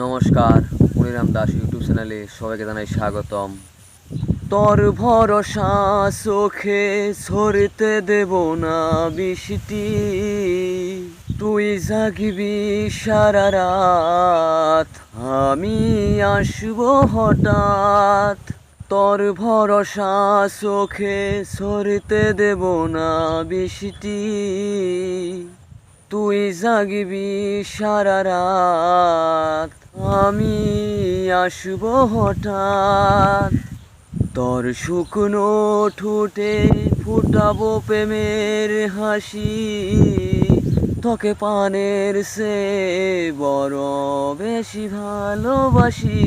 নমস্কার, মনিরাম দাস ইউটিউব চ্যানেলে সবাইকে জানাই স্বাগতম। তোর ভরসা চোখে সরিতে দেব না বৃষ্টি। তুই জাগিবি সারা রাত, আমি আসব হঠাৎ। তোর ভরসা চোখে সরিতে দেব না বৃষ্টি। তুই জাগিবি সারা রাত, আমি আসব হঠাৎ। তোর শুকনো ঠোঁটে ফুটাবো প্রেমের হাসি, তোকে পানের সে বড় বেশি ভালোবাসি।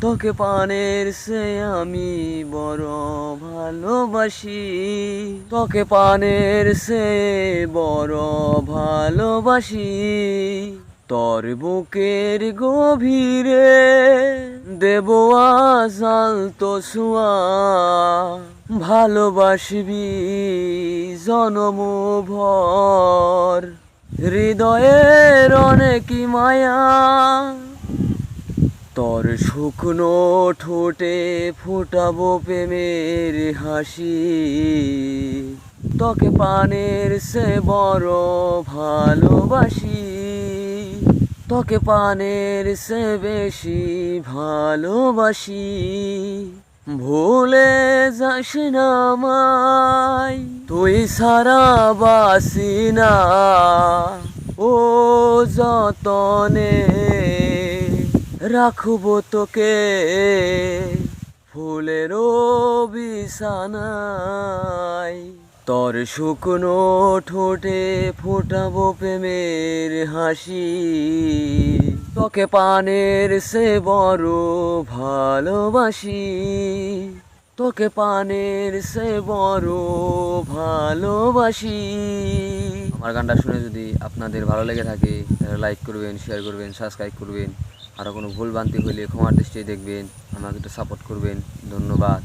তোকে পানের সে আমি বড় ভালোবাসি। তোকে পানের সে বড় ভালোবাসি। তোর বুকের গভীরে দেব আজাল তো ভালোবাসবি জনম ভর। হৃদয়ের অনেকই মায়া। তোর শুকনো ঠোঁটে ফোটাবো প্রেমের হাসি। তোকে পানের সে বড় ভালোবাসি। তোকে পানের সে বেশি ভালোবাসি। ভুলে যাস না আমায়, তুই সারা বাসি না। ও যতনে রাখব তোকে ফুলের বিছানায় তোর শুকনো ঠোঁটে ফোটাবো প্রেমের হাসি। তোকে পানের সে বড় ভালোবাসি। তোকে পানের সে বড় ভালোবাসি। আমার গানটা শুনে যদি আপনাদের ভালো লেগে থাকে, তাহলে লাইক করবেন শেয়ার করবেন সাবস্ক্রাইব করবেন। আরও কোনো ভুল ভ্রান্তি ক্ষমার দৃষ্টি দেখবেন। আমাকে একটু সাপোর্ট করবেন। ধন্যবাদ।